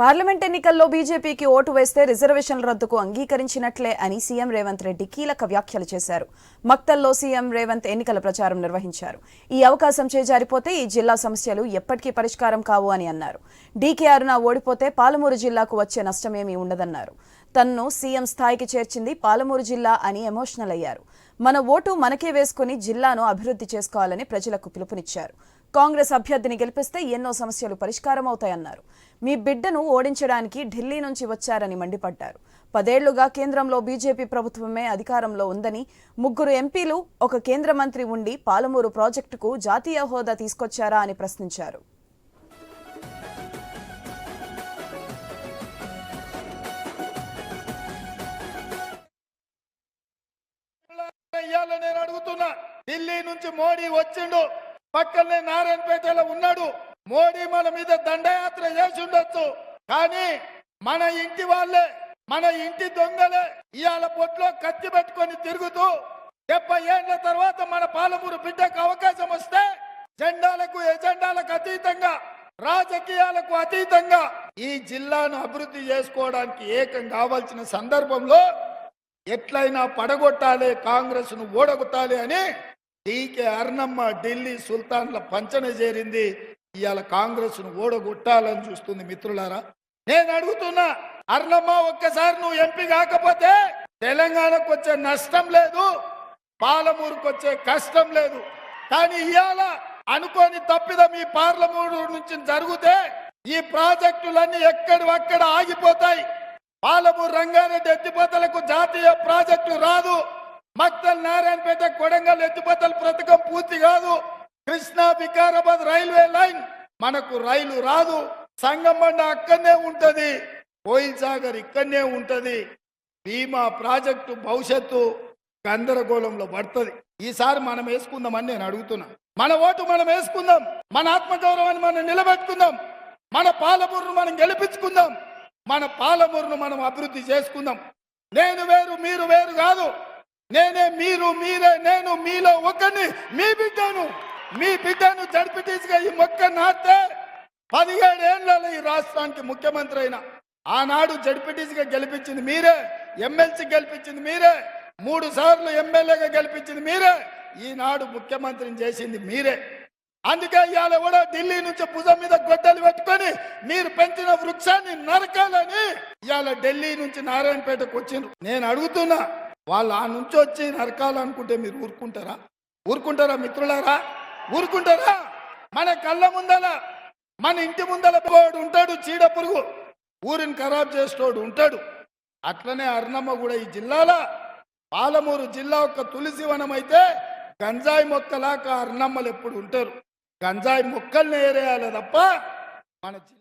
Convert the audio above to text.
Parliament ఎన్నికల్లో బీజేపీకి vote వేస్తే రిజర్వేషన్ల రద్దుకు అంగీకరించినట్లే అని సీఎం రేవంత్ రెడ్డి కీలక వ్యాఖ్యలు చేశారు. మక్తల్లో సీఎం రేవంత్ ఎన్నికల ప్రచారం నిర్వహించారు. ఈ అవకాశం చేజారిపోతే ఈ జిల్లా సమస్యలు ఎప్పటికీ పరిష్కారం కావు అని అన్నారు. డీకేఆర్న ఓడిపోతే పాలమూరు జిల్లాకు వచ్చే నష్టమేమీ ఉండదన్నారు. తన్ను సీఎం స్థాయికి చేర్చింది పాలమూరు జిల్లా అని ఎమోషనల్ అయ్యారు. మన ఓటు మనకే వేసుకుని జిల్లాను అభివృద్ధి చేసుకోవాలని ప్రజలకు పిలుపునిచ్చారు. కాంగ్రెస్ అభ్యర్థిని గెలిపిస్తే ఎన్నో సమస్యలు పరిష్కారం అవుతాయన్నారు మీ బిడ్డను ఓడించడానికి ఢిల్లీ నుంచి వచ్చారని మండిపడ్డారు. పదేళ్ళుగా కేంద్రంలో బీజేపీ ప్రభుత్వమే అధికారంలో ఉందని ముగ్గురు ఎంపీలు ఒక కేంద్ర మంత్రి ఉండి పాలమూరు ప్రాజెక్టుకు జాతీయ హోదా తీసుకొచ్చారా అని ప్రశ్నించారు. నేను అడుగుతున్నా. ఢిల్లీ నుంచి మోడీ వచ్చిండు. పక్కనే నారాయణపేటలో ఉన్నాడు. మోడీ మన మీద దండయాత్ర చేసి ఉండొచ్చు. కానీ మన ఇంటి వాళ్ళే మన ఇంటి దొంగలే ఇవాళ పొట్లో కత్తి పెట్టుకొని తిరుగుతూ డెబ్బై ఏళ్ళ తర్వాత మన పాలమూరు బిడ్డకు అవకాశం వస్తే జెండాలకు ఎజెండాలకు అతీతంగా రాజకీయాలకు అతీతంగా ఈ జిల్లాను అభివృద్ధి చేసుకోవడానికి ఏకం కావాల్సిన సందర్భంలో ఎట్లయినా పడగొట్టాలి కాంగ్రెస్ను ఓడగొట్టాలి అని టీకే అర్ణమ్మ ఢిల్లీ సుల్తాన్ల పంచన చేరింది. ఇవాళ కాంగ్రెస్ను ఓడగొట్టాలని చూస్తుంది మిత్రులారా. నేను అడుగుతున్నా అర్ణమ్మ ఒక్కసారి నువ్వు ఎంపీ కాకపోతే తెలంగాణకు వచ్చే నష్టం లేదు పాలమూరుకు వచ్చే కష్టం లేదు. కానీ ఇవాళ అనుకోని తప్పిదం ఈ పార్లమూరు నుంచి జరిగితే ఈ ప్రాజెక్టులన్నీ ఎక్కడివక్కడ ఆగిపోతాయి. పాలమూరు రంగారెడ్డి ఎత్తిపోతలకు జాతీయ ప్రాజెక్టు రాదు. మక్తల్ నారాయణపేట కొడంగల్ ఎత్తిపోతల పథకం పూర్తి కాదు. కృష్ణా వికారాబాద్ రైల్వే లైన్ మనకు రైలు రాదు. సంగంబండ అక్కడనే ఉంటది. కోయిల్ సాగర్ ఇక్కడనే ఉంటది. భీమా ప్రాజెక్టు భవిష్యత్తు గందరగోళంలో పడుతుంది. ఈసారి మనం వేసుకుందామని నేను అడుగుతున్నా. మన ఓటు మనం వేసుకుందాం. మన ఆత్మగౌరవాన్ని మనం నిలబెట్టుకుందాం. మన పాలమూరును మనం గెలిపించుకుందాం. మన పాలమూరును మనం అభివృద్ధి చేసుకుందాం. నేను వేరు మీరు వేరు కాదు. నేనే మీరు మీరే నేను మీలో ఒకరిని మీ బిడ్డను మీ బిడ్డను జడ్పీటీస్గా ఈ మొక్క నాటితే పదిహేడు ఏళ్ళలో ఈ రాష్ట్రానికి ముఖ్యమంత్రి అయిన ఆనాడు జడ్పీటీసీగా గెలిపించింది మీరే ఎమ్మెల్సీ గెలిపించింది మీరే మూడు సార్లు ఎమ్మెల్యేగా గెలిపించింది మీరే ఈనాడు ముఖ్యమంత్రిని చేసింది మీరే. అందుకే ఇవాళ కూడా ఢిల్లీ నుంచి భుజం మీద గొడ్డలు పెట్టుకొని మీరు పెంచిన వృక్షాన్ని నరకాలని ఇవాళ ఢిల్లీ నుంచి నారాయణపేటకు వచ్చిండ్రు. నేను అడుగుతున్నా వాళ్ళు ఆ నుంచి వచ్చి నరకాలనుకుంటే మీరు ఊరుకుంటారా? ఊరుకుంటారా మిత్రులారా? ఊరుకుంటారా? మన కళ్ళ ముందల మన ఇంటి ముందల పోడు ఉంటాడు చీడ పురుగు. ఊరిని ఖరాబ్ చేసేటోడు ఉంటాడు. అట్లనే అర్ణమ్మ కూడా ఈ జిల్లాల పాలమూరు జిల్లా ఒక తులసి వనం అయితే గంజాయి మొక్కలాగా అర్ణమ్మలు ఎప్పుడు ఉంటారు. గంజాయి మొక్కల్ని ఏరేయాలి తప్ప మన